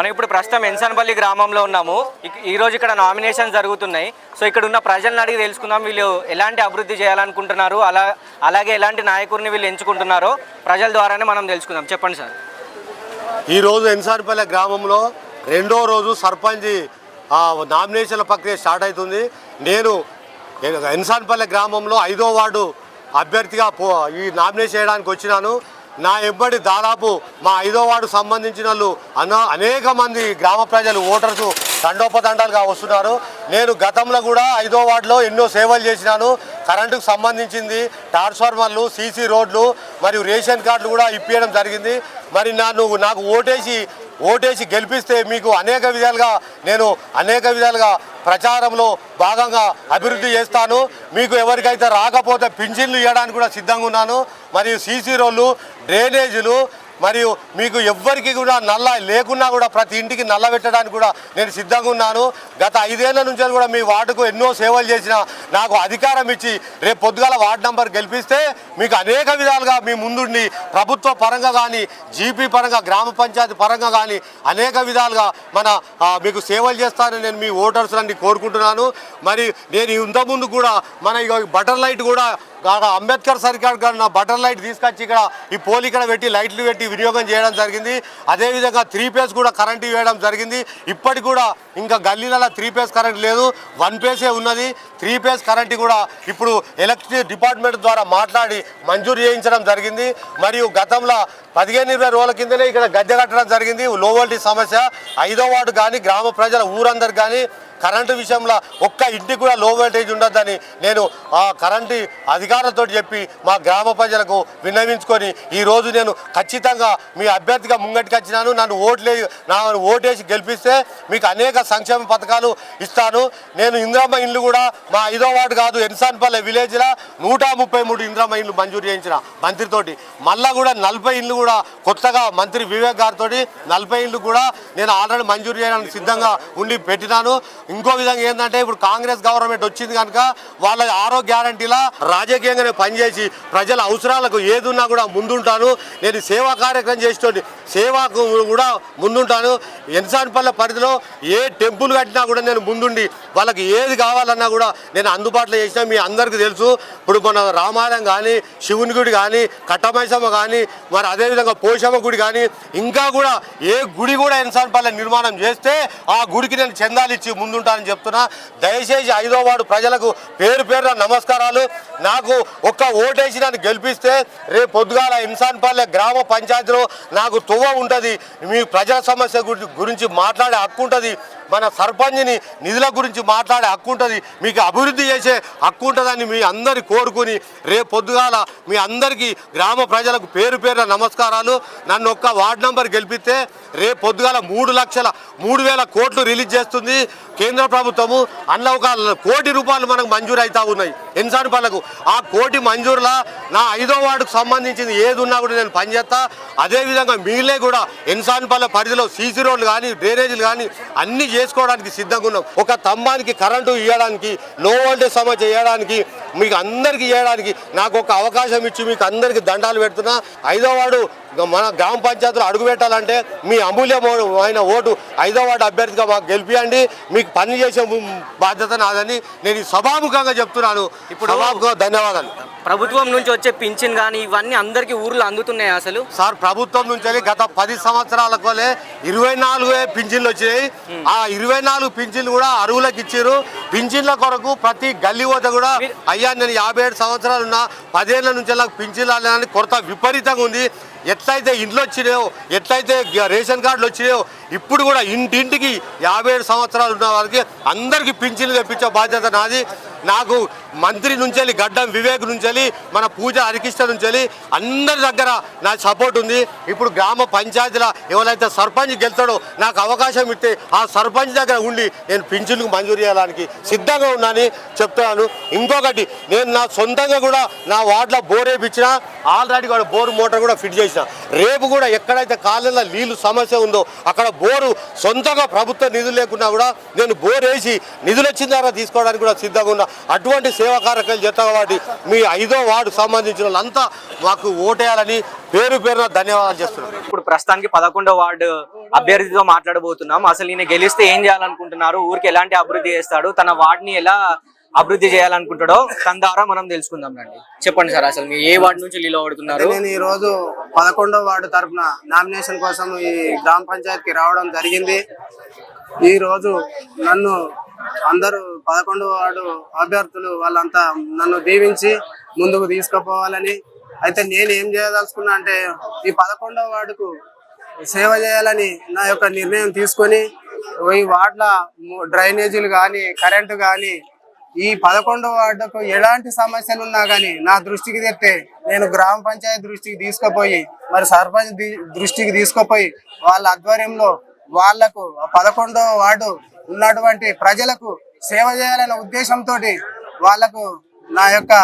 మనం ఇప్పుడు ప్రస్తుతం ఎన్సన్పల్లి గ్రామంలో ఉన్నాము. ఈరోజు ఈ రోజు ఇక్కడ నామినేషన్ జరుగుతున్నాయి. సో ఇక్కడ ఉన్న ప్రజలను అడిగి తెలుసుకుందాం. వీళ్ళు ఎలాంటి అభివృద్ధి చేయాలనుకుంటున్నారు? అలా అలాగే ఎలాంటి నాయకుడిని వీళ్ళు ఎంచుకుంటున్నారో ప్రజల ద్వారానే మనం తెలుసుకుందాం. చెప్పండి సార్. ఈరోజు ఎన్సన్పల్లి గ్రామంలో రెండో రోజు సర్పంచ్ నామినేషన్ల ప్రక్రియ స్టార్ట్ అవుతుంది. నేను ఎన్సాన్పల్లె గ్రామంలో ఐదో వార్డు అభ్యర్థిగా పో ఈ నామినేషన్ చేయడానికి వచ్చినాను. నా ఎబ్బడి దాదాపు మా ఐదో వార్డు సంబంధించిన వాళ్ళు అనేక మంది గ్రామ ప్రజలు ఓటర్స్ దండోపదండాలుగా వస్తున్నారు నేను గతంలో కూడా ఐదో వార్డులో ఎన్నో సేవలు చేసినాను. కరెంటుకు సంబంధించింది ట్రాన్స్ఫార్మర్లు సీసీ రోడ్లు మరియు రేషన్ కార్డులు కూడా ఇప్పించడం జరిగింది. మరి నన్ను నాకు ఓటేసి ఓటేసి గెలిపిస్తే మీకు అనేక విధాలుగా నేను అనేక విధాలుగా ప్రచారంలో భాగంగా అభివృద్ధి చేస్తాను. మీకు ఎవరికైతే రాకపోతే పింఛన్లు ఇవ్వడానికి కూడా సిద్ధంగా ఉన్నాను. మరియు సీసీ రోడ్లు డ్రైనేజీలు మరియు మీకు ఎవ్వరికి కూడా నల్ల లేకున్నా కూడా ప్రతి ఇంటికి నల్ల పెట్టడానికి కూడా నేను సిద్ధంగా ఉన్నాను. గత ఐదేళ్ళ నుంచి కూడా మీ వార్డుకు ఎన్నో సేవలు చేసిన నాకు అధికారం ఇచ్చి రేపు పొద్దుగాల వార్డు నంబర్ గెలిపిస్తే మీకు అనేక విధాలుగా మీ ముందుండి ప్రభుత్వ పరంగా కానీ జీపీ పరంగా గ్రామ పంచాయతీ పరంగా కానీ అనేక విధాలుగా మన మీకు సేవలు చేస్తానని నేను మీ ఓటర్స్ అన్ని కోరుకుంటున్నాను. మరి నేను ఇంతకుముందు కూడా మన ఈ బటర్ లైట్ కూడా అంబేద్కర్ సర్కార్ గారు నా బటర్ లైట్ తీసుకొచ్చి ఇక్కడ ఈ పోల్ ఇక్కడ పెట్టి లైట్లు పెట్టి వినియోగం చేయడం జరిగింది. అదేవిధంగా త్రీ పేస్ కూడా కరెంట్ ఇవ్వడం జరిగింది. ఇప్పటికి కూడా ఇంకా గల్లీలలో త్రీ పేస్ కరెంట్ లేదు. వన్ పేసే ఉన్నది. త్రీ పేస్ కరెంట్ కూడా ఇప్పుడు ఎలక్ట్రిసిటీ డిపార్ట్మెంట్ ద్వారా మాట్లాడి మంజూరు చేయించడం జరిగింది. మరియు గతంలో పదిహేను ఇరవై రోజుల కిందనే ఇక్కడ గద్దె కట్టడం జరిగింది. లో వోల్టేజ్ సమస్య. ఐదో వార్డు కానీ గ్రామ ప్రజల ఊరందరు కానీ కరెంటు విషయంలో ఒక్క ఇంటికి కూడా లో వోల్టేజ్ ఉండొద్దని నేను ఆ కరెంటు అధికారులతో చెప్పి మా గ్రామ ప్రజలకు విన్నవించుకొని ఈ రోజు నేను ఖచ్చితంగా మీ అభ్యర్థిగా ముంగటికి వచ్చినాను. నన్ను ఓట్లే నా ఓటేసి గెలిపిస్తే మీకు అనేక సంక్షేమ పథకాలు ఇస్తాను. నేను ఇంద్రమ్మ ఇండ్లు కూడా మా ఐదో వార్డు కాదు ఎన్సాన్పల్లె విలేజ్లో నూట ముప్పై మూడు ఇంద్రమ్మ ఇండ్లు మంజూరు చేయించిన మంత్రితోటి. మళ్ళా కూడా నలభై ఇండ్లు కూడా కొత్తగా మంత్రి వివేక్ గారితో నలభై ఇండ్లు కూడా నేను ఆల్రెడీ మంజూరు చేయడానికి సిద్ధంగా ఉండి పెట్టినాను. ఇంకో విధంగా ఏంటంటే ఇప్పుడు కాంగ్రెస్ గవర్నమెంట్ వచ్చింది కనుక వాళ్ళ ఆరో గ్యారంటీలా రాజకీయంగానే పనిచేసి ప్రజల అవసరాలకు ఏదున్నా కూడా ముందుంటాను. నేను సేవా కార్యక్రమం చేసేటోని సేవకు కూడా ముందుంటాను. ఎన్సాన్పల్లె పరిధిలో ఏ టెంపుల్ కట్టినా కూడా నేను ముందుండి వాళ్ళకి ఏది కావాలన్నా కూడా నేను అందుబాటులో చేసిన మీ అందరికీ తెలుసు. ఇప్పుడు మన రామాలయం కానీ శివుని గుడి కానీ కట్టమైసమ్మ కానీ మరి అదేవిధంగా పోషమ్మ గుడి కానీ ఇంకా కూడా ఏ గుడి కూడా ఎన్సాన్పల్లె నిర్మాణం చేస్తే ఆ గుడికి నేను చందాలు ఇచ్చి ముందుంటానని చెప్తున్నా. దయచేసి ఐదో వాడు ప్రజలకు పేరు పేరున నమస్కారాలు. నాకు ఒక్క ఓటేసి నన్ను గెలిపిస్తే రేపు పొద్దుగాల ఇన్సాన్పల్లె గ్రామ పంచాయతీలో నాకు తువ్వ ఉంటుంది. మీ ప్రజల సమస్య గురించి మాట్లాడే హక్కు ఉంటుంది. మన సర్పంచ్ని నిధుల గురించి మాట్లాడే హక్కు ఉంటుంది. మీకు అభివృద్ధి చేసే హక్కు ఉంటుందని మీ అందరి కోరుకుని రేపు పొద్దుగాల మీ అందరికీ గ్రామ ప్రజలకు పేరు పేరున నమస్కారాలు. నన్ను ఒక్క వార్డు నంబర్ గెలిపితే రేపు పొద్దుగాల మూడు లక్షల మూడు వేల కోట్లు రిలీజ్ చేస్తుంది కేంద్ర ప్రభుత్వము. అందులో ఒక కోటి రూపాయలు మనకు మంజూరు అవుతా ఉన్నాయి. ఎన్సాన్ పనులకు ఆ కోటి మంజూరులా నా ఐదో వార్డుకు సంబంధించింది ఏది ఉన్నా కూడా నేను పనిచేస్తా అదేవిధంగా మిగిలే కూడా ఎన్సాన్ పల్లె పరిధిలో సీసీ రోడ్లు కానీ డ్రైనేజీలు కానీ అన్ని చేసుకోవడానికి సిద్ధంగా ఉన్నాం. ఒక స్తంభానికి కరెంటు ఇవ్వడానికి లో వోల్టేజ్ సమస్య చేయడానికి మీకు అందరికీ ఇవ్వడానికి నాకు ఒక అవకాశం ఇచ్చి మీకు అందరికీ దండాలు పెడుతున్నా. ఐదో వార్డు మన గ్రామ పంచాయతీలో అడుగు పెట్టాలంటే మీ అమూల్యమైన ఓటు ఐదో వార్డు అభ్యర్థిగా మాకు గెలిపియండి. మీకు పని చేసే బాధ్యత నాదని నేను సభాముఖంగా చెప్తున్నాను. ఇప్పుడు ధన్యవాదాలు. ప్రభుత్వం నుంచి వచ్చే పింఛన్ కానీ ఇవన్నీ అందరికీ ఊర్లో అందుతున్నాయి అసలు? సార్ ప్రభుత్వం నుంచి గత పది సంవత్సరాల కోలే ఇరవై నాలుగు పింఛన్లు వచ్చినాయి. ఆ ఇరవై నాలుగు పింఛన్లు కూడా అరువులకు ఇచ్చారు. పింఛన్ల కొరకు ప్రతి గల్లీ పోతే కూడా అయ్యా నేను యాభై ఏడు సంవత్సరాలు ఉన్నా పదేళ్ళ నుంచి నాకు పింఛన్లు కొరత విపరీతంగా ఉంది. ఎట్లయితే ఇంట్లో వచ్చినాయో ఎట్లయితే రేషన్ కార్డులు వచ్చినాయో ఇప్పుడు కూడా ఇంటింటికి యాభై ఏడు సంవత్సరాలు ఉన్న వారికి అందరికీ పింఛన్లు తెప్పించే బాధ్యత నాది. నాకు మంత్రి నుంచి వెళ్ళి గడ్డం వివేక్ నుంచి వెళ్ళి మన పూజ హరికృష్ణ నుంచి వెళ్ళి అందరి దగ్గర నా సపోర్ట్ ఉంది. ఇప్పుడు గ్రామ పంచాయతీల ఎవరైతే సర్పంచ్ గెలుతాడో నాకు అవకాశం ఇస్తే ఆ సర్పంచ్ దగ్గర ఉండి నేను పింఛన్కు మంజూరు చేయడానికి సిద్ధంగా ఉన్నానని చెప్తున్నాను. ఇంకొకటి నేను నా సొంతంగా కూడా నా వార్డులో బోర్ వేయించిన ఆల్రెడీ కూడా బోర్ మోటార్ కూడా ఫిట్ చేసిన. రేపు కూడా ఎక్కడైతే కాలంలో నీళ్ళు సమస్య ఉందో అక్కడ బోరు సొంతంగా ప్రభుత్వ నిధులు లేకుండా కూడా నేను బోర్ వేసి నిధులు వచ్చిన తర్వాత తీసుకోవడానికి కూడా సిద్ధంగా ఉన్నా. అటువంటి సేవా కార్యక్రమాలు చేస్తాం కాబట్టి మీ ఐదో వార్డు సంబంధించిన వాళ్ళంతా మాకు ఓటేయాలని పేరు పేరున ధన్యవాదాలు చేస్తున్నాం. ఇప్పుడు ప్రస్తుతానికి పదకొండో వార్డు అభ్యర్థితో మాట్లాడబోతున్నాం. అసలు ఈయన గెలిస్తే ఏం చేయాలనుకుంటున్నారు? ఊరికి ఎలాంటి అభివృద్ధి చేస్తాడు? తన వార్డుని ఎలా అభివృద్ధి చేయాలనుకుంటాడో తన ద్వారా మనం తెలుసుకుందాం రండి. చెప్పండి సార్ అసలు మీరు ఏ వార్డు నుంచి నిలబడుతున్నారు నేను ఈ రోజు పదకొండో వార్డు తరపున నామినేషన్ కోసం ఈ గ్రామ పంచాయతీకి రావడం జరిగింది. ఈ రోజు నన్ను అందరూ పదకొండో వార్డు అభ్యర్థులు వాళ్ళంతా నన్ను దీవించి ముందుకు తీసుకుపోవాలని. అయితే నేను ఏం చేయదలుచుకున్నా అంటే ఈ పదకొండవ వార్డుకు సేవ చేయాలని నా యొక్క నిర్ణయం తీసుకొని ఈ వార్డుల డ్రైనేజీలు కానీ కరెంటు కానీ ఈ పదకొండో వార్డుకు ఎలాంటి సమస్యలు ఉన్నా కానీ నా దృష్టికి తెస్తే నేను గ్రామ పంచాయతీ దృష్టికి తీసుకుపోయి మరి సర్పంచ్ దృష్టికి తీసుకుపోయి వాళ్ళ ఆధ్వర్యంలో వాళ్ళకు పదకొండో వార్డు ఉన్నటువంటి ప్రజలకు సేవ చేయాలనే ఉద్దేశంతో వాళ్ళకు నా యొక్క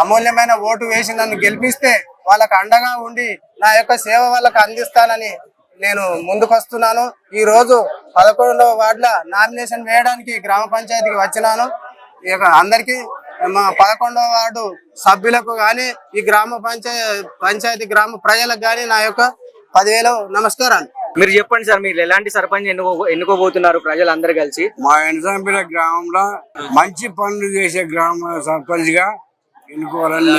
అమూల్యమైన ఓటు వేసి నన్ను గెలిపిస్తే వాళ్ళకు అండగా ఉండి నా యొక్క సేవ వాళ్ళకు అందిస్తానని నేను ముందుకొస్తున్నాను. ఈరోజు పదకొండవ వార్డుల నామినేషన్ వేయడానికి గ్రామ పంచాయతీకి వచ్చినాను. ఇక అందరికీ మా పదకొండవ వార్డు సభ్యులకు గాని ఈ గ్రామ పంచాయ పంచాయతీ గ్రామ ప్రజలకు గాని నా యొక్క పదివేలు నమస్కారాలు. మీరు చెప్పండి సార్ మీరు ఎలాంటి సర్పంచ్ ఎన్నుకో ఎన్నుకోబోతున్నారు ప్రజలందరూ కలిసి? మా ఎన్సంపేట గ్రామంలో మంచి పనులు చేసే గ్రామ సర్పంచ్గా ఎన్నుకోవాలని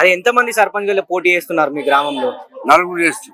అది ఎంతమంది సర్పంచ్లు పోటీ చేస్తున్నారు మీ గ్రామంలో? నలుగురు చేస్తాం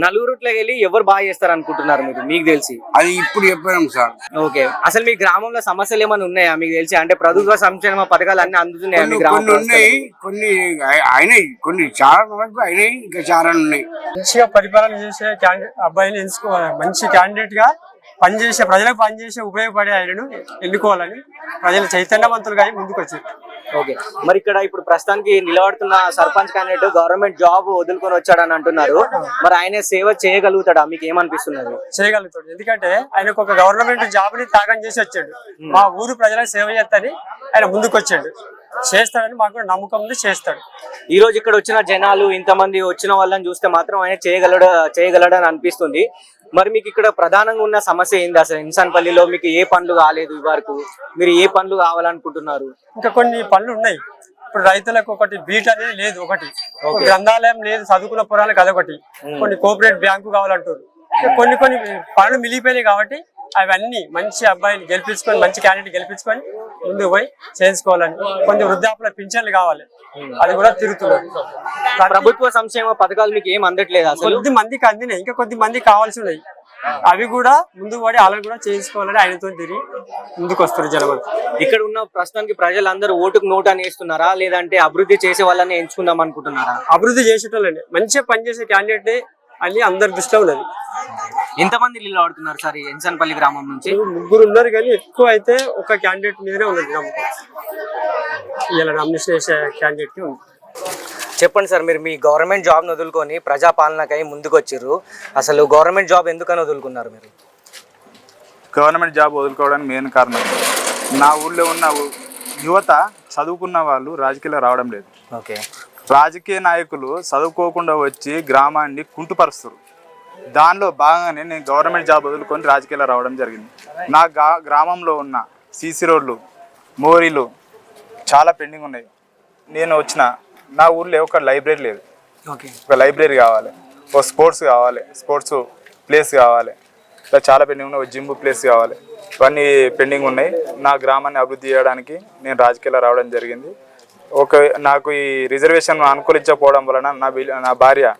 నలుగురుట్లోకి వెళ్ళి ఎవరు బాగా చేస్తారు అనుకుంటున్నారు మీరు? మీకు తెలిసి. అది ఇప్పుడు చెప్పాం సార్. ఓకే. అసలు మీ గ్రామంలో సమస్యలు ఏమైనా ఉన్నాయా? మీకు తెలిసి? అంటే ప్రభుత్వ సంక్షేమ పథకాలు అన్ని అందుతున్నాయా మీ కొన్ని ఉన్నాయి. కొన్ని అయి- అయినాయి. కొన్ని చాలా వరకు అయినాయి. ఇంకా చాలా ఉన్నాయి. మంచిగా పరిపాలన చేసే అబ్బాయిని ఎంచుకోవాలి. మంచి క్యాండిడేట్గా పనిచేసే ప్రజలకు పనిచేసే ఉపయోగపడే ఆయనను ఎన్నుకోవాలని ప్రజలు చైతన్యవంతులుగా ముందుకు వచ్చారు ఓకే. మరి ఇక్కడ ఇప్పుడు ప్రస్తుతానికి నిలబడుతున్న సర్పంచ్ క్యాండిడేట్ గవర్నమెంట్ జాబ్ వదులుకొని వచ్చాడని అంటున్నారు. మరి ఆయన సేవ చేయగలుగుతాడా? మీకు ఏమనిపిస్తున్నది? చేయగలుగుతాడు. ఎందుకంటే ఆయనకు ఒక గవర్నమెంట్ జాబ్ని త్యాగం చేసి వచ్చాడు. మా ఊరు ప్రజలకు సేవ చేస్తాని ఆయన ముందుకు వచ్చాడు చేస్తాడని మాకు నమ్మకం ఉంది చేస్తాడు. ఈ రోజు ఇక్కడ వచ్చిన జనాలు ఇంతమంది వచ్చిన వాళ్ళని చూస్తే మాత్రం ఆయన చేయగలడ చేయగలడని అనిపిస్తుంది. మరి మీకు ఇక్కడ ప్రధానంగా ఉన్న సమస్య ఏంది అసలు? ఇన్సాన్పల్లిలో మీకు ఏ పనులు కాలేదు ఈ వరకు? మీరు ఏ పనులు కావాలనుకుంటున్నారు? ఇంకా కొన్ని పనులు ఉన్నాయి. ఇప్పుడు రైతులకు ఒకటి బీట్ అనేది లేదు ఒకటి. ఒక గ్రంథాలయం లేదు చదువుకున్న పురాలకు అదొకటి. కొన్ని కోఆపరేట్ బ్యాంకు కావాలంటారు. కొన్ని కొన్ని పనులు మిగిలిపోయినాయి కాబట్టి అవన్నీ మంచి అబ్బాయిని గెలిపించుకొని మంచి క్యాండిడేట్ గెలిపించుకొని ముందుకు పోయి చేయించుకోవాలని. కొన్ని వృద్ధాపుల పింఛన్లు కావాలి. అది కూడా తిరుగుతున్నారు. ప్రభుత్వ సంక్షేమ పథకాలు మీకు ఏం అందట్లేదు అసలు? కొద్ది మందికి అందినాయి. ఇంకా కొద్ది మందికి కావాల్సి ఉన్నాయి. అవి కూడా ముందుకు పడి వాళ్ళని కూడా చేయించుకోవాలని ఆయనతో తిరిగి ముందుకు వస్తారు జనం ఇక్కడ ఉన్న ప్రస్తుతానికి ప్రజలందరూ ఓటుకు నోటు అని వేస్తున్నారా? లేదంటే అభివృద్ధి చేసే వాళ్ళని ఎంచుకుందాం అనుకుంటున్నారా? అభివృద్ధి చేసేటోళ్ళండి మంచిగా పనిచేసే క్యాండిడేట్ అని అందరి దృష్టిలో ఉన్నది. ఎంతమంది నిలబడుతున్నారు సార్ ఈ ఎన్సన్పల్లి గ్రామం నుంచి? ముగ్గురు ఉన్నారు కానీ ఎక్కువ అయితే ఒక క్యాండిడేట్ మీదనే ఉన్నది నమ్మకం ఇలా నామినేషన్ ఉంది. చెప్పండి సార్ మీరు మీ గవర్నమెంట్ జాబ్ వదులుకొని ప్రజాపాలనకై ముందుకు వచ్చిర్రు అసలు గవర్నమెంట్ జాబ్ ఎందుకని వదులుకున్నారు మీరు? గవర్నమెంట్ జాబ్ వదులుకోవడానికి మెయిన్ కారణం. నా ఊళ్ళో ఉన్న యువత చదువుకున్న వాళ్ళు రాజకీయాలు రావడం లేదు. ఓకే. రాజకీయ నాయకులు చదువుకోకుండా వచ్చి గ్రామాన్ని కుంటుపరుస్తారు దానిలో భాగంగానే నేను గవర్నమెంట్ జాబ్ వదులుకొని రాజకీయాలు రావడం జరిగింది. నా గ్రామంలో ఉన్న సీసీ రోడ్లు మోరీలు చాలా పెండింగ్ ఉన్నాయి. నేను వచ్చిన నా ఊర్లో ఒక లైబ్రరీ లేదు. ఓకే. ఒక లైబ్రరీ కావాలి ఒక స్పోర్ట్స్ కావాలి స్పోర్ట్స్ ప్లేస్ కావాలి. ఇలా చాలా పెండింగ్ ఉన్నాయి ఒక జిమ్ ప్లేస్ కావాలి. ఇవన్నీ పెండింగ్ ఉన్నాయి. నా గ్రామాన్ని అభివృద్ధి చేయడానికి నేను రాజకీయాల్లో రావడం జరిగింది. ఒక నాకు ఈ రిజర్వేషన్ అనుకూలించకపోవడం వలన నా బిల్- నా భార్య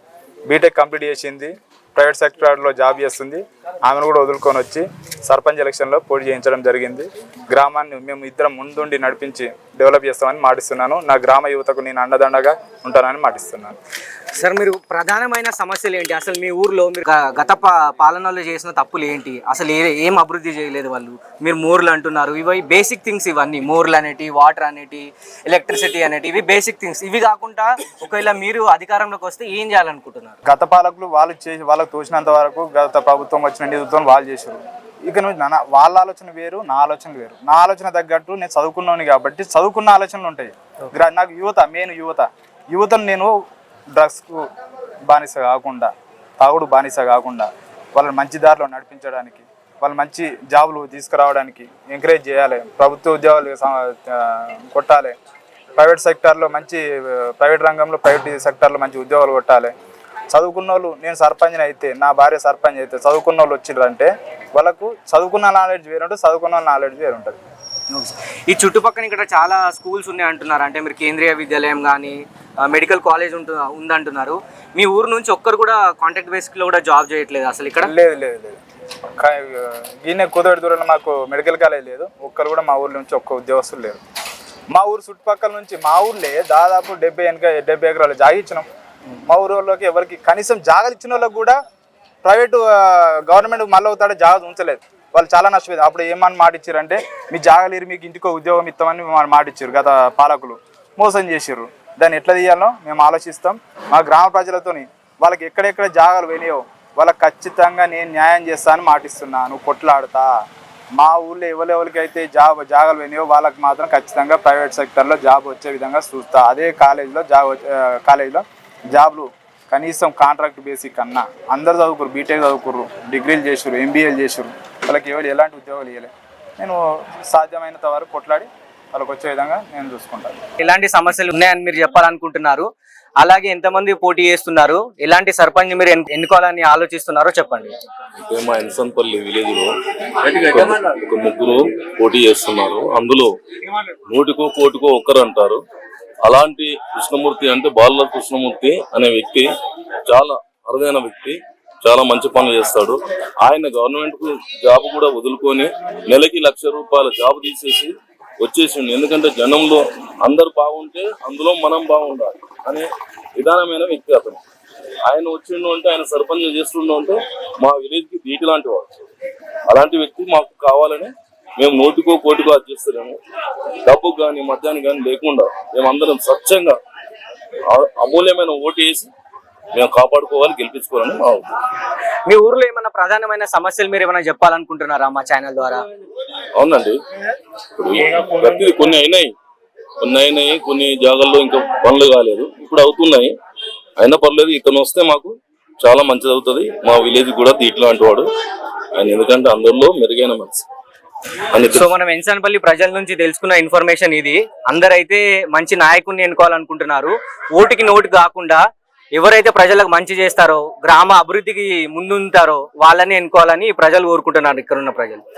బీటెక్ కంప్లీట్ చేసింది. ప్రైవేట్ సెక్టార్లో జాబ్ చేస్తుంది. ఆమెను కూడా వదులుకొని వచ్చి సర్పంచ్ ఎలక్షన్లో పోటీ చేయించడం జరిగింది. గ్రామాన్ని మేము ఇద్దరం ముందుండి నడిపించి డెవలప్ చేస్తామని మాటిస్తున్నాను. నా గ్రామ యువతకు నేను అండదండగా ఉంటానని మాటిస్తున్నాను. సార్ మీరు ప్రధానమైన సమస్యలు ఏంటి? అసలు మీ ఊర్లో మీరు గత పాలనలో చేసిన తప్పులు ఏంటి? అసలు ఏ ఏం అభివృద్ధి చేయలేదు వాళ్ళు? మీరు మోర్లు అంటున్నారు. ఇవి బేసిక్ థింగ్స్ ఇవన్నీ. మోర్లు అనేటి వాటర్ అనేటి ఎలక్ట్రిసిటీ అనేటి ఇవి బేసిక్ థింగ్స్ ఇవి కాకుండా ఒకవేళ మీరు అధికారంలోకి వస్తే ఏం చేయాలనుకుంటున్నారు? గత పాలకులు వాళ్ళు చేసి వాళ్ళకు తోచినంత వరకు గత ప్రభుత్వం వచ్చిన నిధులతో వాళ్ళు చేశారు. ఇక నుంచి నా వాళ్ళ ఆలోచన వేరు నా ఆలోచన వేరు. నా ఆలోచన తగ్గట్టు నేను చదువుకున్నాను కాబట్టి చదువుకున్న ఆలోచనలు ఉంటాయి. నాకు యువత మెయిన్ యువత. యువతను నేను డ్రగ్స్కు బానిస కాకుండా తాగుడు బానిస కాకుండా వాళ్ళని మంచి దారిలో నడిపించడానికి వాళ్ళు మంచి జాబులు తీసుకురావడానికి ఎంకరేజ్ చేయాలి. ప్రభుత్వ ఉద్యోగాలు కొట్టాలి. ప్రైవేట్ సెక్టార్లో మంచి ప్రైవేట్ రంగంలో ప్రైవేట్ సెక్టార్లో మంచి ఉద్యోగాలు కొట్టాలి. చదువుకున్న వాళ్ళు నేను సర్పంచ్ని అయితే నా భార్య సర్పంచ్ అయితే చదువుకున్న వాళ్ళు వచ్చిండ్రంటే వాళ్ళకు చదువుకున్న నాలెడ్జ్ వేరుంటుంది చదువుకున్న నాలెడ్జ్ వేరు ఉంటుంది ఈ చుట్టుపక్కల ఇక్కడ చాలా స్కూల్స్ ఉన్నాయి అంటున్నారు. అంటే మీరు కేంద్రీయ విద్యాలయం కానీ మెడికల్ కాలేజ్ ఉంటు ఉందంటున్నారు. మీ ఊరు నుంచి ఒక్కరు కూడా కాంటాక్ట్ బేసిక్లో కూడా జాబ్ చేయట్లేదు అసలు ఇక్కడ? లేదు లేదు లేదు. ఈయన కుదరడు దూరంలో మాకు మెడికల్ కాలేజ్ లేదు. ఒక్కరు కూడా మా ఊరి నుంచి ఒక్క ఉద్యోగస్తులు లేరు. మా ఊరు చుట్టుపక్కల నుంచి మా ఊర్లే దాదాపు డెబ్బై ఎనక డెబ్బై ఎకరాలు జాగా ఇచ్చినాం. మా ఊరు వాళ్ళకి ఎవరికి కనీసం జాగలు ఇచ్చిన వాళ్ళకి కూడా ప్రైవేటు గవర్నమెంట్ మళ్ళీ అవుతాడే జాగ్రత్త ఉంచలేదు. వాళ్ళు చాలా నష్టపోయింది అప్పుడు ఏమని మాట ఇచ్చారంటే మీ జాగలేరు మీకు ఇంటికో ఉద్యోగం ఇస్తామని మా- మాట ఇచ్చారు గత పాలకులు. మోసం చేసారు దాన్ని ఎట్లా తీయాలో మేము ఆలోచిస్తాం. మా గ్రామ ప్రజలతోని వాళ్ళకి ఎక్కడెక్కడ జాగాలు పోయినాయో వాళ్ళకి ఖచ్చితంగా నేను న్యాయం చేస్తానని మాటిస్తున్నాను కొట్లాడతా. మా ఊళ్ళో ఎవరెవరికైతే జాబ్ జాగాలు పోయినాయో వాళ్ళకి మాత్రం ఖచ్చితంగా ప్రైవేట్ సెక్టర్లో జాబ్ వచ్చే విధంగా చూస్తా. అదే కాలేజీలో జాబ్ వచ్చే- కాలేజీలో జాబ్లు కనీసం కాంట్రాక్ట్ బేసిక్ అన్నా అందరు చదువుకురు బీటెక్ చదువుకుర్రు డిగ్రీలు చేసారు ఎంబీఏలు చేసారు వాళ్ళకి ఎవరు ఎలాంటి ఉద్యోగాలు ఇవ్వలే నేను సాధ్యమైనంత వరకు కొట్లాడి వాళ్ళకి వచ్చే విధంగా నేను చూసుకుంటాను. ఎలాంటి సమస్యలు ఉన్నాయని మీరు చెప్పాలనుకుంటున్నారు? అలాగే ఎంతమంది పోటీ చేస్తున్నారు? ఎలాంటి సర్పంచ్ మీరు ఎన్ను- ఎన్నుకోవాలని ఆలోచిస్తున్నారో చెప్పండి. అయితే మా ఇన్సన్పల్లి విలేజ్లో ఒక- ఒక ముగ్గురు పోటీ చేస్తున్నారు. అందులో నూటికో కోటికో ఒక్కరు అంటారు. అలాంటి కృష్ణమూర్తి అంటే బాల కృష్ణమూర్తి అనే వ్యక్తి చాలా అరుదైన వ్యక్తి. చాలా మంచి పనులు చేస్తాడు. ఆయన గవర్నమెంట్కు జాబ్ కూడా వదులుకొని నెలకి లక్ష రూపాయల జాబ్ తీసేసి వచ్చేసిండు. ఎందుకంటే జనంలో అందరు బాగుంటే అందులో మనం బాగుండాలి అనే విధానమైన వ్యక్తి అతను. ఆయన వచ్చిండు అంటే ఆయన సర్పంచ్ చేస్తుండు అంటే మా విలేజ్కి దీటి లాంటి వాడు. అలాంటి వ్యక్తి మాకు కావాలని మేము నోటికో కోటికో అది చేస్తారేమో డబ్బు కానీ మద్యానికి కానీ లేకుండా మేమందరం స్వచ్ఛంగా అమూల్యమైన ఓటు వేసి మేము కాపాడుకోవాలి గెలిపించుకోవాలని మా. మీ ఊర్లో ఏమైనా ప్రధానమైన సమస్యలు మీరు ఏమైనా చెప్పాలనుకుంటున్నారా మా ఛానల్ ద్వారా? అవునండి. ఇప్పుడు ప్రతిదీ కొన్ని అయినాయి. కొన్ని అయినాయి కొన్ని జాగాల్లో ఇంకా పనులు కాలేదు. ఇప్పుడు అవుతున్నాయి. అయినా పర్లేదు ఇతను వస్తే మాకు చాలా మంచిది అవుతుంది. మా విలేజ్ కూడా దీంట్లో లాంటి వాడు. ఆయన ఎందుకంటే అందరిలో మెరుగైన మనిషి అని సో మనం ఎన్సాన్పల్లి ప్రజల నుంచి తెలుసుకున్న ఇన్ఫర్మేషన్ ఇది. అందరైతే మంచి నాయకుడిని ఎన్నుకోవాలనుకుంటున్నారు. ఓటుకి నోటు కాకుండా ఎవరైతే ప్రజలకు మంచి చేస్తారో గ్రామ అభివృద్ధికి ముందుంటారో వాళ్ళని ఎన్నుకోవాలని ప్రజలు కోరుకుంటున్నారు ఇక్కడ ఉన్న ప్రజలు.